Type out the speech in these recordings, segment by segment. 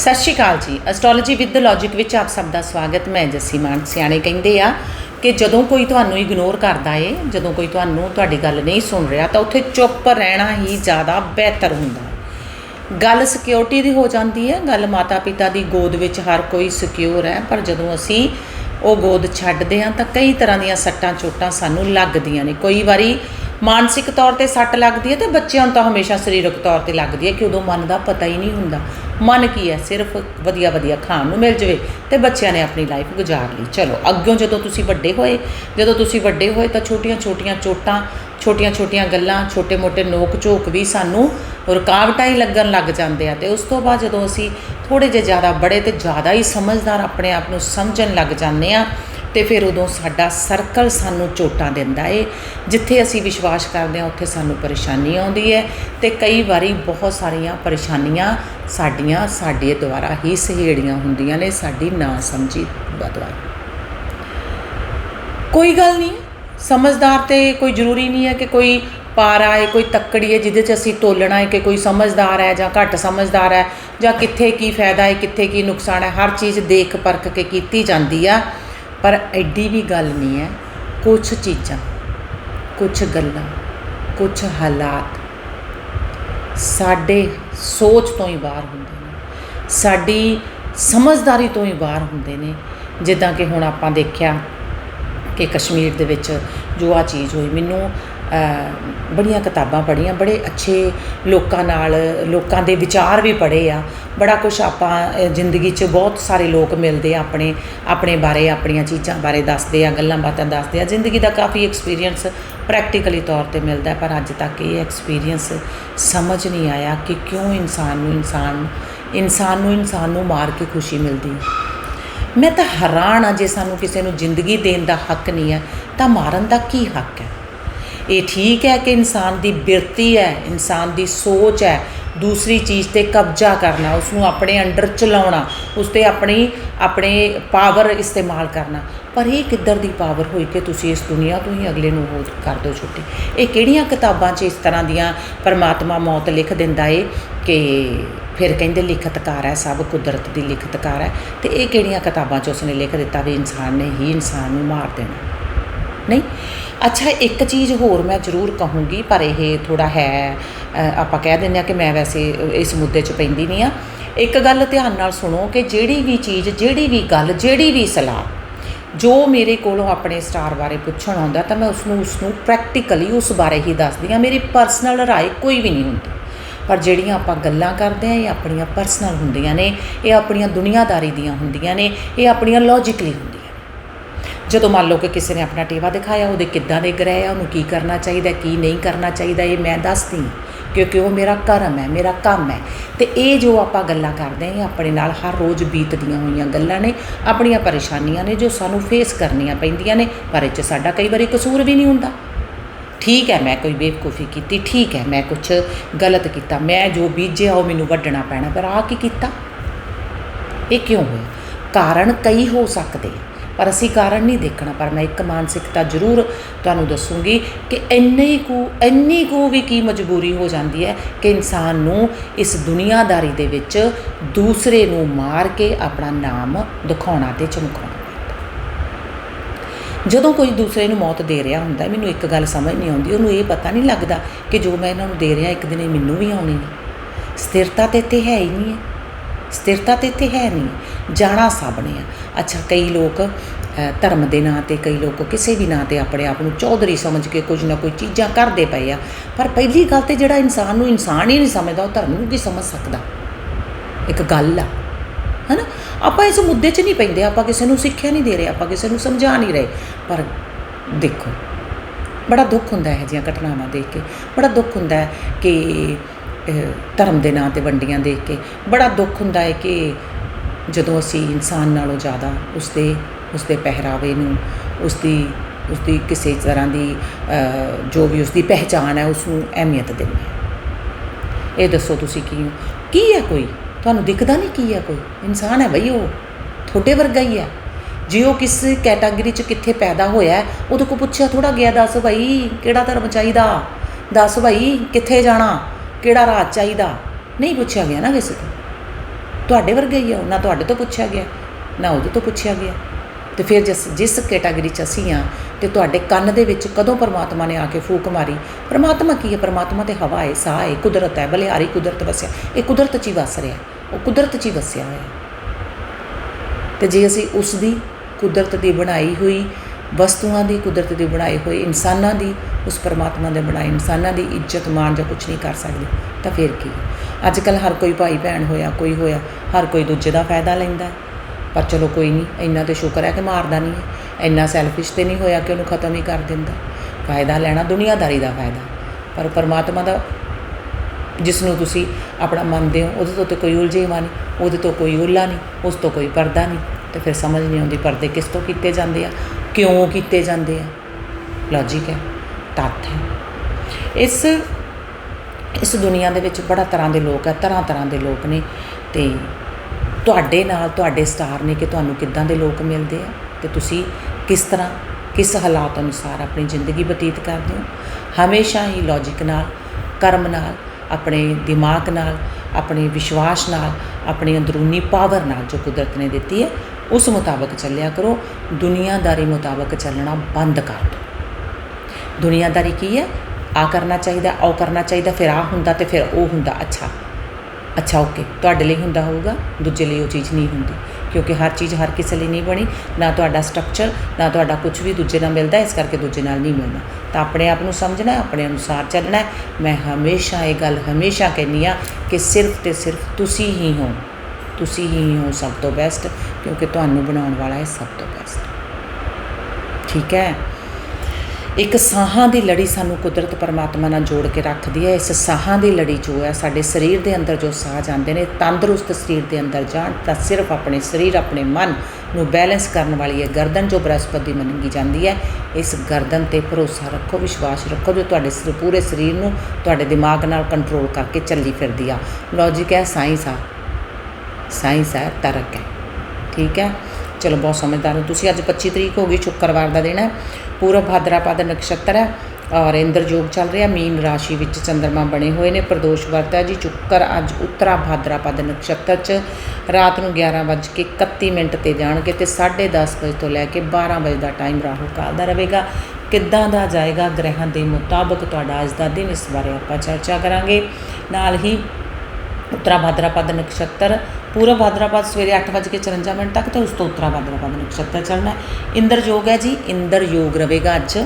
ਸਤਿ ਸ਼੍ਰੀ ਅਕਾਲ ਜੀ। Astrology with the logic ਵਿੱਚ ਆਪ ਸਭ ਦਾ ਸਵਾਗਤ। ਮੈਂ ਜੱਸੀ ਮਾਨ। ਸਿਆਣੇ ਕਹਿੰਦੇ ਆ ਕਿ ਜਦੋਂ ਕੋਈ ਤੁਹਾਨੂੰ ਇਗਨੋਰ ਕਰਦਾ ਏ, ਜਦੋਂ ਕੋਈ ਤੁਹਾਨੂੰ ਤੁਹਾਡੀ ਗੱਲ ਨਹੀਂ ਸੁਣ ਰਿਹਾ, ਤਾਂ ਉੱਥੇ ਚੁੱਪ ਰਹਿਣਾ ਹੀ ਜ਼ਿਆਦਾ ਬਿਹਤਰ ਹੁੰਦਾ ਗੱਲ ਸਿਕਿਉਰਿਟੀ ਦੀ ਹੋ ਜਾਂਦੀ ਹੈ। ਗੱਲ ਮਾਤਾ ਪਿਤਾ ਦੀ ਗੋਦ ਵਿੱਚ ਹਰ ਕੋਈ ਸਿਕਿਉਰ ਹੈ। ਪਰ ਜਦੋਂ ਅਸੀਂ ਉਹ ਗੋਦ ਛੱਡਦੇ ਹਾਂ, ਤਾਂ ਕਈ ਤਰ੍ਹਾਂ ਦੀਆਂ ਸੱਟਾਂ ਚੋਟਾਂ ਸਾਨੂੰ ਲੱਗਦੀਆਂ ਨੇ। ਕੋਈ ਵਾਰੀ ਮਾਨਸਿਕ ਤੌਰ ਤੇ ਸੱਟ ਲੱਗਦੀ ਹੈ ਤੇ ਬੱਚਿਆਂ ਨੂੰ ਤਾਂ ਹਮੇਸ਼ਾ ਸਰੀਰਕ ਤੌਰ ਤੇ ਲੱਗਦੀ ਹੈ ਕਿ ਉਦੋਂ ਮਨ ਦਾ ਪਤਾ ਹੀ ਨਹੀਂ ਹੁੰਦਾ। ਮਨ ਕੀ ਹੈ? ਸਿਰਫ ਵਧੀਆ ਵਧੀਆ ਖਾਣ ਨੂੰ ਮਿਲ ਜਵੇ ਤੇ ਬੱਚਿਆਂ ਨੇ ਆਪਣੀ ਲਾਈਫ ਗੁਜ਼ਾਰ ਲਈ। ਚਲੋ ਅੱਗੋਂ ਜਦੋਂ ਤੁਸੀਂ ਵੱਡੇ ਹੋਏ, ਜਦੋਂ ਤੁਸੀਂ ਵੱਡੇ ਹੋਏ ਤਾਂ ਛੋਟੀਆਂ-ਛੋਟੀਆਂ ਚੋਟਾਂ ਛੋਟੀਆਂ-ਛੋਟੀਆਂ ਗੱਲਾਂ ਛੋਟੇ-ਮੋਟੇ ਨੋਕ ਝੋਕ ਵੀ ਸਾਨੂੰ ਰੁਕਾਵਟਾਂ ਹੀ ਲੱਗਣ ਲੱਗ ਜਾਂਦੇ ਆ ਤੇ ਉਸ ਤੋਂ ਬਾਅਦ ਜਦੋਂ ਅਸੀਂ ਥੋੜੇ ਜਿਹਾ ਜ਼ਿਆਦਾ ਬੜੇ ਤੇ ਜ਼ਿਆਦਾ ਹੀ ਸਮਝਦਾਰ ਆਪਣੇ ਆਪ ਨੂੰ ਸਮਝਣ ਲੱਗ ਜਾਂਦੇ ਆ ਤੇ ਫਿਰ ਉਦੋਂ ਸਾਡਾ ਸਰਕਲ ਸਾਨੂੰ ਚੋਟਾਂ ਦਿੰਦਾ ਏ। ਜਿੱਥੇ ਅਸੀਂ ਵਿਸ਼ਵਾਸ ਕਰਦੇ ਹਾਂ, ਉੱਥੇ ਸਾਨੂੰ ਪਰੇਸ਼ਾਨੀ ਆਉਂਦੀ ਹੈ ਤੇ ਕਈ ਵਾਰੀ ਬਹੁਤ ਸਾਰੀਆਂ ਪਰੇਸ਼ਾਨੀਆਂ ਸਾਡੀਆਂ ਸਾਡੇ ਦੁਆਰਾ ਹੀ ਸਹੇੜੀਆਂ ਹੁੰਦੀਆਂ ਨੇ, ਸਾਡੀ ਨਾ ਸਮਝੀ ਦੁਆਰਾ। ਕੋਈ ਗੱਲ ਨਹੀਂ, ਸਮਝਦਾਰ ਤੇ ਕੋਈ ਜ਼ਰੂਰੀ ਨਹੀਂ ਹੈ ਕਿ ਕੋਈ ਪਾਰਾ ਹੈ ਕੋਈ ਤੱਕੜੀ ਹੈ ਜਿਹਦੇ 'ਚ ਅਸੀਂ ਤੋਲਣਾ ਹੈ ਕਿ ਕੋਈ ਸਮਝਦਾਰ ਹੈ ਜਾਂ ਘੱਟ ਸਮਝਦਾਰ ਹੈ ਜਾਂ ਕਿੱਥੇ ਕੀ ਫਾਇਦਾ ਹੈ ਕਿੱਥੇ ਕੀ ਨੁਕਸਾਨ ਹੈ, ਹਰ ਚੀਜ਼ ਦੇਖ ਪਰਖ ਕੇ ਕੀਤੀ ਜਾਂਦੀ ਆ। ਪਰ ਐਡੀ ਵੀ ਗੱਲ ਨਹੀਂ ਹੈ। ਕੁਝ ਚੀਜ਼ਾਂ ਕੁਝ ਗੱਲਾਂ ਕੁਝ ਹਾਲਾਤ ਸਾਡੇ ਸੋਚ ਤੋਂ ਹੀ ਬਾਹਰ ਹੁੰਦੇ ਨੇ। ਸਾਡੀ ਸਮਝਦਾਰੀ ਤੋਂ ਹੀ ਬਾਹਰ ਹੁੰਦੇ ਨੇ। ਜਿੱਦਾਂ ਕਿ ਹੁਣ ਆਪਾਂ ਦੇਖਿਆ ਕਿ ਕਸ਼ਮੀਰ ਦੇ ਵਿੱਚ ਜੋ ਆ ਚੀਜ਼ ਹੋਈ, ਮੈਨੂੰ ਬੜੀਆਂ ਕਿਤਾਬਾਂ ਪੜ੍ਹੀਆਂ, ਬੜੇ ਅੱਛੇ ਲੋਕਾਂ ਨਾਲ, ਲੋਕਾਂ ਦੇ ਵਿਚਾਰ ਵੀ ਪੜ੍ਹੇ ਆ। ਬੜਾ ਕੁਝ ਆਪਾਂ ਜ਼ਿੰਦਗੀ 'ਚ ਬਹੁਤ ਸਾਰੇ ਲੋਕ ਮਿਲਦੇ ਆ ਆਪਣੇ ਆਪਣੇ ਬਾਰੇ, ਆਪਣੀਆਂ ਚੀਜ਼ਾਂ ਬਾਰੇ ਦੱਸਦੇ ਆ, ਗੱਲਾਂ ਬਾਤਾਂ ਦੱਸਦੇ ਆ। ਜ਼ਿੰਦਗੀ ਦਾ ਕਾਫੀ ਐਕਸਪੀਰੀਅੰਸ ਪ੍ਰੈਕਟੀਕਲੀ ਤੌਰ ਤੇ ਮਿਲਦਾ, ਪਰ ਅੱਜ ਤੱਕ ਇਹ ਐਕਸਪੀਰੀਅੰਸ ਸਮਝ ਨਹੀਂ ਆਇਆ ਕਿ ਕਿਉਂ ਇਨਸਾਨ ਨੂੰ ਇਨਸਾਨ ਇਨਸਾਨ ਨੂੰ ਇਨਸਾਨ ਨੂੰ ਮਾਰ ਕੇ ਖੁਸ਼ੀ ਮਿਲਦੀ। ਮੈਂ ਤਾਂ ਹੈਰਾਨ ਆ, ਜੇ ਸਾਨੂੰ ਕਿਸੇ ਨੂੰ ਜ਼ਿੰਦਗੀ ਦੇਣ ਦਾ ਹੱਕ ਨਹੀਂ ਹੈ, ਤਾਂ ਮਾਰਨ ਦਾ ਕੀ ਹੱਕ ਹੈ? ਇਹ ਠੀਕ ਹੈ ਕਿ ਇਨਸਾਨ ਦੀ ਬਿਰਤੀ ਹੈ, ਇਨਸਾਨ ਦੀ ਸੋਚ ਹੈ। ਦੂਸਰੀ ਚੀਜ਼ ਤੇ ਕਬਜ਼ਾ ਕਰਨਾ ਉਸ ਨੂੰ ਆਪਣੇ ਅੰਡਰ ਚਲਾਉਣਾ, ਉਸ ਤੇ ਆਪਣੀ, ਆਪਣੇ ਪਾਵਰ ਇਸਤੇਮਾਲ ਕਰਨਾ। ਪਰ ਇਹ ਕਿੱਧਰ ਦੀ ਪਾਵਰ ਹੋਈ ਕਿ ਤੁਸੀਂ ਇਸ ਦੁਨੀਆ ਤੋਂ ਹੀ ਅਗਲੇ ਨੂੰ ਹੋਰ ਕਰ ਦਿਓ ਛੁੱਟੀ? ਇਹ ਕਿਹੜੀਆਂ ਕਿਤਾਬਾਂ 'ਚ ਇਸ ਤਰ੍ਹਾਂ ਦੀਆਂ ਪਰਮਾਤਮਾ ਮੌਤ ਲਿਖ ਦਿੰਦਾ ਏ ਕਿ ਫਿਰ ਕਹਿੰਦੇ ਲਿਖਤਕਾਰ ਹੈ, ਸਭ ਕੁਦਰਤ ਦੀ ਲਿਖਤਕਾਰ ਹੈ। ਤੇ ਇਹ ਕਿਹੜੀਆਂ ਕਿਤਾਬਾਂ 'ਚ ਉਸਨੇ ਲਿਖ ਦਿੱਤਾ ਵੀ ਇਨਸਾਨ ਨੇ ਹੀ ਇਨਸਾਨ ਨੂੰ ਮਾਰ ਦੇਣਾ? ਨਹੀਂ ਅੱਛਾ ਇੱਕ ਚੀਜ਼ ਹੋਰ ਮੈਂ ਜ਼ਰੂਰ ਕਹੂੰਗੀ ਪਰ ਇਹ ਥੋੜਾ ਹੈ ਆਪਾਂ ਕਹਿ ਦਿੰਦੇ ਆ ਕਿ ਮੈਂ ਵੈਸੇ ਇਸ ਮੁੱਦੇ 'ਚ ਪੈਂਦੀ ਨਹੀਂ ਆ ਇੱਕ ਗੱਲ ਧਿਆਨ ਨਾਲ ਸੁਣੋ ਕਿ ਜਿਹੜੀ ਵੀ ਚੀਜ਼ ਜਿਹੜੀ ਵੀ ਗੱਲ ਜਿਹੜੀ ਵੀ ਸਲਾਹ ਜੋ ਮੇਰੇ ਕੋਲੋਂ ਆਪਣੇ ਸਟਾਰ ਬਾਰੇ ਪੁੱਛਣ ਆਉਂਦਾ ਤਾਂ ਮੈਂ ਉਸ ਨੂੰ ਉਸ ਨੂੰ ਪ੍ਰੈਕਟੀਕਲੀ ਉਸ ਬਾਰੇ ਹੀ ਦੱਸਦੀ ਆ ਮੇਰੀ ਪਰਸਨਲ رائے ਕੋਈ ਵੀ ਨਹੀਂ ਹੁੰਦੀ ਪਰ ਜਿਹੜੀਆਂ ਆਪਾਂ ਗੱਲਾਂ ਕਰਦੇ ਆ ਇਹ ਆਪਣੀਆਂ ਪਰਸਨਲ ਹੁੰਦੀਆਂ ਨੇ ਇਹ ਆਪਣੀਆਂ ਦੁਨੀਆਦਾਰੀ ਦੀਆਂ ਹੁੰਦੀਆਂ ਨੇ ਇਹ ਆਪਣੀਆਂ ਲੌਜੀਕਲੀ ਹੁੰਦੀਆਂ ਜਦੋਂ ਮੰਨ ਲਓ ਕਿ ਕਿਸੇ ਨੇ ਆਪਣਾ ਟੇਵਾ ਦਿਖਾਇਆ, ਉਹਦੇ ਕਿੱਦਾਂ ਦੇ ਗ੍ਰਹਿ ਆ, ਉਹਨੂੰ ਕੀ ਕਰਨਾ ਚਾਹੀਦਾ, ਕੀ ਨਹੀਂ ਕਰਨਾ ਚਾਹੀਦਾ, ਇਹ ਮੈਂ ਦੱਸਦੀ ਕਿਉਂਕਿ ਉਹ ਮੇਰਾ ਕਰਮ ਹੈ, ਮੇਰਾ ਕੰਮ ਹੈ। ਤੇ ਇਹ ਜੋ ਆਪਾਂ ਗੱਲਾਂ ਕਰਦੇ ਆਂ ਆਪਣੇ ਨਾਲ ਹਰ ਰੋਜ਼ ਬੀਤਦੀਆਂ ਹੋਈਆਂ ਗੱਲਾਂ ਨੇ, ਆਪਣੀਆਂ ਪਰੇਸ਼ਾਨੀਆਂ ਨੇ ਜੋ ਸਾਨੂੰ ਫੇਸ ਕਰਨੀਆਂ ਪੈਂਦੀਆਂ ਨੇ, ਪਰ ਇਹ 'ਚ ਸਾਡਾ ਕਈ ਵਾਰੀ ਕਸੂਰ ਵੀ ਨਹੀਂ ਹੁੰਦਾ। ਠੀਕ ਹੈ, ਮੈਂ ਕੋਈ ਬੇਵਕੂਫੀ ਕੀਤੀ, ਠੀਕ ਹੈ, ਮੈਂ ਕੁਝ ਗਲਤ ਕੀਤਾ, ਮੈਂ ਜੋ ਬੀਜਿਆ ਉਹ ਮੈਨੂੰ ਵੱਢਣਾ ਪੈਣਾ, ਪਰ ਆ ਕੀ ਕੀਤਾ? ਇਹ ਕਿਉਂ ਹੋਇਆ? ਕਾਰਨ ਕਈ ਹੋ ਸਕਦੇ ਆ। ਪਰ ਅਸੀਂ ਕਾਰਨ ਨਹੀਂ ਦੇਖਣਾ, ਪਰ ਮੈਂ ਇੱਕ ਮਾਨਸਿਕਤਾ ਜ਼ਰੂਰ ਤੁਹਾਨੂੰ ਦੱਸੂਗੀ ਕਿ ਇੰਨੀ ਕੁ ਇੰਨੀ ਕੁ ਵੀ ਕੀ ਮਜਬੂਰੀ ਹੋ ਜਾਂਦੀ ਹੈ ਕਿ ਇਨਸਾਨ ਨੂੰ ਇਸ ਦੁਨੀਆਦਾਰੀ ਦੇ ਵਿੱਚ ਦੂਸਰੇ ਨੂੰ ਮਾਰ ਕੇ ਆਪਣਾ ਨਾਮ ਦਿਖਾਉਣਾ ਤੇ ਚਮਕਾਉਣਾ ਜਦੋਂ ਕੋਈ ਦੂਸਰੇ ਨੂੰ ਮੌਤ ਦੇ ਰਿਹਾ ਹੁੰਦਾ, ਮੈਨੂੰ ਇੱਕ ਗੱਲ ਸਮਝ ਨਹੀਂ ਆਉਂਦੀ, ਉਹਨੂੰ ਇਹ ਪਤਾ ਨਹੀਂ ਲੱਗਦਾ ਕਿ ਜੋ ਮੈਂ ਇਹਨਾਂ ਨੂੰ ਦੇ ਰਿਹਾ, ਇੱਕ ਦਿਨ ਇਹ ਮੈਨੂੰ ਵੀ ਆਉਣੀ ਹੈ। ਸਥਿਰਤਾ ਤੇ ਇੱਥੇ ਹੈ ਹੀ ਨਹੀਂ ਹੈ। ਸਥਿਰਤਾ ਤੇ ਇੱਥੇ ਹੈ ਨਹੀਂ ਜਾਣਾ ਸਭ ਨੇ ਆ ਅੱਛਾ, ਕਈ ਲੋਕ ਧਰਮ ਦੇ ਨਾਂ ਤੇ, ਕਈ ਲੋਕ ਕਿਸੇ ਵੀ ਨਾਂ ਤੇ ਆਪਣੇ ਆਪ ਨੂੰ ਚੌਧਰੀ ਸਮਝ ਕੇ ਕੁਝ ਨਾ ਕੋਈ ਚੀਜ਼ਾਂ ਕਰਦੇ ਪਏ ਆ। ਪਰ ਪਹਿਲੀ ਗੱਲ ਤੇ ਜਿਹੜਾ ਇਨਸਾਨ ਨੂੰ ਇਨਸਾਨ ਹੀ ਨਹੀਂ ਸਮਝਦਾ, ਉਹ ਧਰਮ ਨੂੰ ਕੀ ਸਮਝ ਸਕਦਾ? ਇੱਕ ਗੱਲ ਆ, ਹਨਾ? ਆਪਾਂ ਇਸ ਮੁੱਦੇ 'ਚ ਨਹੀਂ ਪੈਂਦੇ, ਆਪਾਂ ਕਿਸੇ ਨੂੰ ਸਿੱਖਿਆ ਨਹੀਂ ਦੇ ਰਹੇ, ਆਪਾਂ ਕਿਸੇ ਨੂੰ ਸਮਝਾ ਨਹੀਂ ਰਹੇ। ਪਰ ਦੇਖੋ, ਬੜਾ ਦੁੱਖ ਹੁੰਦਾ ਹੈ ਜਿਹੀਆਂ ਘਟਨਾਵਾਂ ਦੇਖ ਕੇ। ਬੜਾ ਦੁੱਖ ਹੁੰਦਾ ਹੈ ਕਿ ਧਰਮ ਦੇ ਨਾਂ ਤੇ ਵੰਡੀਆਂ ਦੇਖ ਕੇ। ਬੜਾ ਦੁੱਖ ਹੁੰਦਾ ਹੈ ਕਿ ਜਦੋਂ ਅਸੀਂ ਇਨਸਾਨ ਨਾਲੋਂ ਜ਼ਿਆਦਾ ਉਸਦੇ ਉਸਦੇ ਪਹਿਰਾਵੇ ਨੂੰ, ਉਸਦੀ ਉਸਦੀ ਕਿਸੇ ਤਰ੍ਹਾਂ ਦੀ ਜੋ ਵੀ ਉਸਦੀ ਪਹਿਚਾਨ ਹੈ ਉਸ ਨੂੰ ਅਹਿਮੀਅਤ ਦਿੰਦੇ ਹਾਂ। ਇਹ ਦੱਸੋ ਤੁਸੀਂ ਕੀ ਹੋ? ਕੀ ਹੈ ਕੋਈ? ਤੁਹਾਨੂੰ ਦਿਖਦਾ ਨਹੀਂ ਕੀ ਹੈ ਕੋਈ? ਇਨਸਾਨ ਹੈ ਬਈ ਉਹ ਤੁਹਾਡੇ ਵਰਗਾ ਹੀ ਹੈ। ਜੇ ਉਹ ਕਿਸ ਕੈਟਾਗਰੀ 'ਚ ਕਿੱਥੇ ਪੈਦਾ ਹੋਇਆ ਉਹਦੇ ਕੋ ਪੁੱਛਿਆ ਥੋੜਾ ਗਿਆ, ਦੱਸ ਭਾਈ ਕਿਹੜਾ ਧਰਮ ਚਾਹੀਦਾ? ਦੱਸ ਭਾਈ ਕਿੱਥੇ ਜਾਣਾ? ਕਿਹੜਾ ਰਾਜ ਚਾਹੀਦਾ? ਨਹੀਂ ਪੁੱਛਿਆ ਗਿਆ ਨਾ ਕਿਸੇ ਤੋਂ। ਤੁਹਾਡੇ ਵਰਗਾ ਹੀ ਆ, ਨਾ ਤੁਹਾਡੇ ਤੋਂ ਪੁੱਛਿਆ ਗਿਆ, ਨਾ ਉਹਦੇ ਤੋਂ ਪੁੱਛਿਆ ਗਿਆ। ਤੇ ਫਿਰ ਜਿਸ ਜਿਸ ਕੈਟਾਗਰੀ 'ਚ ਅਸੀਂ ਆ, ਤੇ ਤੁਹਾਡੇ ਕੰਨ ਦੇ ਵਿੱਚ ਕਦੋਂ ਪਰਮਾਤਮਾ ਨੇ ਆ ਕੇ ਫੂਕ ਮਾਰੀ? ਪਰਮਾਤਮਾ ਕੀ ਹੈ ਪਰਮਾਤਮਾ ਤੇ ਹਵਾ ਹੈ ਸਾਹ ਹੈ ਕੁਦਰਤ ਹੈ ਬਲਿਹਾਰੀ ਕੁਦਰਤ ਵਸਿਆ। ਇਹ ਕੁਦਰਤ 'ਚ ਹੀ ਵਸ ਰਿਹਾ, ਉਹ ਕੁਦਰਤ 'ਚ ਹੀ ਵਸਿਆ ਹੋਇਆ। ਤੇ ਜੇ ਅਸੀਂ ਉਸ ਦੀ ਕੁਦਰਤ ਦੀ ਬਣਾਈ ਹੋਈ ਵਸਤੂਆਂ ਦੀ, ਕੁਦਰਤ ਦੀ ਬਣਾਏ ਹੋਏ ਇਨਸਾਨਾਂ ਦੀ, ਉਸ ਪਰਮਾਤਮਾ ਦੇ ਬਣਾਏ ਇਨਸਾਨਾਂ ਦੀ ਇੱਜ਼ਤ ਮਾਣ ਜਾਂ ਕੁਝ ਨਹੀਂ ਕਰ ਸਕਦੇ, ਤਾਂ ਫਿਰ ਕੀ? ਅੱਜ ਕੱਲ ਹਰ ਕੋਈ ਭਾਈ ਭੈਣ ਹੋਇਆ, ਕੋਈ ਹੋਇਆ, ਹਰ ਕੋਈ ਦੂਜੇ ਦਾ ਫਾਇਦਾ ਲੈਂਦਾ ਪਰ ਚਲੋ ਕੋਈ ਨਹੀਂ, ਇੰਨਾ ਤੇ ਸ਼ੁਕਰ ਹੈ ਕਿ ਮਾਰਦਾ ਨਹੀਂ ਹੈ। ਇੰਨਾ ਸੈਲਫਿਸ਼ ਤੇ ਨਹੀਂ ਹੋਇਆ ਕਿ ਉਹਨੂੰ ਖਤਮ ਹੀ ਕਰ ਦਿੰਦਾ। ਫਾਇਦਾ ਲੈਣਾ ਦੁਨੀਆਦਾਰੀ ਦਾ ਫਾਇਦਾ। ਪਰ ਪਰਮਾਤਮਾ ਦਾ ਜਿਸ ਨੂੰ ਤੁਸੀਂ ਆਪਣਾ ਮੰਨਦੇ ਹੋ, ਉਹਦੇ ਤੋਂ ਤੇ ਕੋਈ ਉਲਝੇਵਾ ਨਹੀਂ, ਉਹਦੇ ਤੋਂ ਕੋਈ ਉਲਾ ਨਹੀਂ, ਉਸ ਤੋਂ ਕੋਈ ਪਰਦਾ ਨਹੀਂ, ਤੇ ਫਿਰ ਸਮਝ ਨਹੀਂ ਆਉਂਦੀ ਪਰਦੇ ਕਿਸ ਤੋਂ ਕੀਤੇ ਜਾਂਦੇ ਆ। ਕਿਉਂ ਕੀਤੇ ਜਾਂਦੇ ਆ? ਲੌਜੀਕ ਹੈ, ਤੱਥ ਹੈ। ਇਸ ਇਸ ਦੁਨੀਆ ਦੇ ਵਿੱਚ ਬੜਾ ਤਰ੍ਹਾਂ ਦੇ ਲੋਕ ਆ, ਤਰ੍ਹਾਂ ਤਰ੍ਹਾਂ ਦੇ ਲੋਕ ਨੇ ਤੇ ਤੁਹਾਡੇ ਨਾਲ ਤੁਹਾਡੇ ਸਟਾਰ ਨੇ ਕਿ ਤੁਹਾਨੂੰ ਕਿੱਦਾਂ ਦੇ ਲੋਕ ਮਿਲਦੇ ਆ ਤੇ ਤੁਸੀਂ ਕਿਸ ਤਰ੍ਹਾਂ, ਕਿਸ ਹਾਲਾਤ ਅਨੁਸਾਰ ਆਪਣੀ ਜ਼ਿੰਦਗੀ ਬਤੀਤ ਕਰਦੇ ਹੋ? ਹਮੇਸ਼ਾ ਹੀ ਲੌਜੀਕ ਨਾਲ, ਕਰਮ ਨਾਲ, ਆਪਣੇ ਦਿਮਾਗ ਨਾਲ, ਆਪਣੇ ਵਿਸ਼ਵਾਸ ਨਾਲ, ਆਪਣੀ ਅੰਦਰੂਨੀ ਪਾਵਰ ਨਾਲ ਜੋ ਕੁਦਰਤ ਨੇ ਦਿੱਤੀ ਹੈ ਉਸ ਮੁਤਾਬਕ ਚੱਲਿਆ ਕਰੋ, ਦੁਨੀਆਦਾਰੀ ਮੁਤਾਬਕ ਚੱਲਣਾ ਬੰਦ ਕਰ ਦਿਓ। ਦੁਨੀਆਦਾਰੀ ਕੀ ਹੈ? ਆ ਕਰਨਾ ਚਾਹੀਦਾ, ਉਹ ਕਰਨਾ ਚਾਹੀਦਾ, ਫਿਰ ਆ ਹੁੰਦਾ ਤੇ ਫਿਰ ਉਹ ਹੁੰਦਾ, ਅੱਛਾ। ਅੱਛਾ ਓਕੇ ਤੁਹਾਡੇ ਲਈ ਹੁੰਦਾ ਹੋਊਗਾ, ਦੂਜੇ ਲਈ ਉਹ ਚੀਜ਼ ਨਹੀਂ ਹੁੰਦੀ, ਕਿਉਂਕਿ ਹਰ ਚੀਜ਼ ਹਰ ਕਿਸੇ ਲਈ ਨਹੀਂ ਬਣੀ, ਨਾ ਤੁਹਾਡਾ ਸਟਰਕਚਰ ਨਾ ਤੁਹਾਡਾ ਕੁਝ ਵੀ ਦੂਜੇ ਨਾਲ ਮਿਲਦਾ, ਇਸ ਕਰਕੇ ਦੂਜੇ ਨਾਲ ਨਹੀਂ ਮਿਲਣਾ। ਤਾਂ ਆਪਣੇ ਆਪ ਨੂੰ ਸਮਝਣਾ, ਆਪਣੇ ਅਨੁਸਾਰ ਚੱਲਣਾ ਮੈਂ ਹਮੇਸ਼ਾ ਇਹ ਗੱਲ ਹਮੇਸ਼ਾ ਕਹਿੰਦੀ ਆ ਕਿ ਸਿਰਫ ਤੇ ਸਿਰਫ ਤੁਸੀਂ ਹੀ ਹੋ ਤੁਸੀਂ ਹੀ ਹੋ ਸਭ ਤੋਂ ਬੈਸਟ ਕਿਉਂਕਿ ਤੁਹਾਨੂੰ ਬਣਾਉਣ ਵਾਲਾ ਹੈ ਸਭ ਤੋਂ ਬੈਸਟ ਠੀਕ ਹੈ? ਇੱਕ ਸਾਹਾਂ ਦੀ ਲੜੀ ਸਾਨੂੰ ਕੁਦਰਤ ਪਰਮਾਤਮਾ ਨਾਲ ਜੋੜ ਕੇ ਰੱਖਦੀ ਹੈ। ਇਸ ਸਾਹਾਂ ਦੀ ਲੜੀ ਜੋ ਹੈ, ਸਾਡੇ ਸਰੀਰ ਦੇ ਅੰਦਰ ਜੋ ਸਾਹ ਜਾਂਦੇ ਨੇ, ਤੰਦਰੁਸਤ ਸਰੀਰ ਦੇ ਅੰਦਰ ਜਾਣ, ਤਾਂ ਸਿਰਫ ਆਪਣੇ ਸਰੀਰ, ਆਪਣੇ ਮਨ ਨੂੰ ਬੈਲੈਂਸ ਕਰਨ ਵਾਲੀ ਹੈ ਗਰਦਨ ਜੋ ਬ੍ਰਹਸਪਤੀ ਦੀ ਮੰਨੀ ਜਾਂਦੀ ਹੈ, ਇਸ ਗਰਦਨ ਤੇ ਭਰੋਸਾ ਰੱਖੋ, ਵਿਸ਼ਵਾਸ ਰੱਖੋ, ਜੋ ਤੁਹਾਡੇ ਸ- ਪੂਰੇ ਸਰੀਰ ਨੂੰ ਤੁਹਾਡੇ ਦਿਮਾਗ ਨਾਲ ਕੰਟਰੋਲ ਕਰਕੇ ਚੱਲੀ ਫਿਰਦੀ ਆ। ਲੌਜੀਕ ਹੈ ਸਾਇੰਸ ਆ। ਸਾਇੰਸ ਹੈ ਤਰਕ ਹੈ। ਠੀਕ ਹੈ? ਚਲੋ ਬਹੁਤ ਸਮਝਦਾਰ ਹੋ। ਤੁਸੀਂ ਅੱਜ 25 ਤਰੀਕ ਹੋ ਗਈ, ਸ਼ੁੱਕਰਵਾਰ ਦਾ ਦਿਨ ਹੈ। ਪੂਰਬ ਭਾਦਰਾਪਦ ਨਕਸ਼ਤਰ ਹੈ ਔਰ ਇੰਦਰ ਯੋਗ ਚੱਲ ਰਿਹਾ। ਮੀਨ ਰਾਸ਼ੀ ਵਿੱਚ ਚੰਦਰਮਾ ਬਣੇ ਹੋਏ ਨੇ। ਪ੍ਰਦੋਸ਼ ਵਰਤ ਹੈ ਜੀ। ਚੁੱਕਰ ਅੱਜ ਉੱਤਰਾ ਭਾਦਰਾਪਦ ਨਕਸ਼ਤਰ 'ਚ। ਰਾਤ ਨੂੰ 11:31 ਮਿੰਟ ਤੇ ਜਾਣਗੇ ਤੇ 10:30 ਵਜੇ ਤੋਂ ਲੈ ਕੇ 12 ਵਜੇ ਦਾ ਟਾਈਮ ਰਾਹੂ ਕਾਲ ਦਾ ਰਹੇਗਾ। ਕਿੱਦਾਂ ਦਾ ਜਾਏਗਾ? ਗ੍ਰਹਿਾਂ ਦੇ ਮੁਤਾਬਕ ਤੁਹਾਡਾ ਅੱਜ ਦਾ ਦਿਨ ਇਸ ਬਾਰੇ ਆਪਾਂ ਚਰਚਾ ਕਰਾਂਗੇ। ਨਾਲ ਹੀ ਉੱਤਰਾ ਭਾਦਰਾਪਦ ਨਕਸ਼ਤਰ ਪੂਰਬ ਭਾਦਰਾਪਦ ਸਵੇਰੇ 8:54 ਮਿੰਟ ਤੱਕ ਤੇ ਉਸ ਤੋਂ ਉੱਤਰਾ ਭਾਦਰਾਪਦ ਨਕਸ਼ਤਰ ਚੱਲਣਾ ਹੈ। ਇੰਦਰ ਯੋਗ ਹੈ ਜੀ, ਇੰਦਰ ਯੋਗ ਰਵੇਗਾ ਅੱਜ।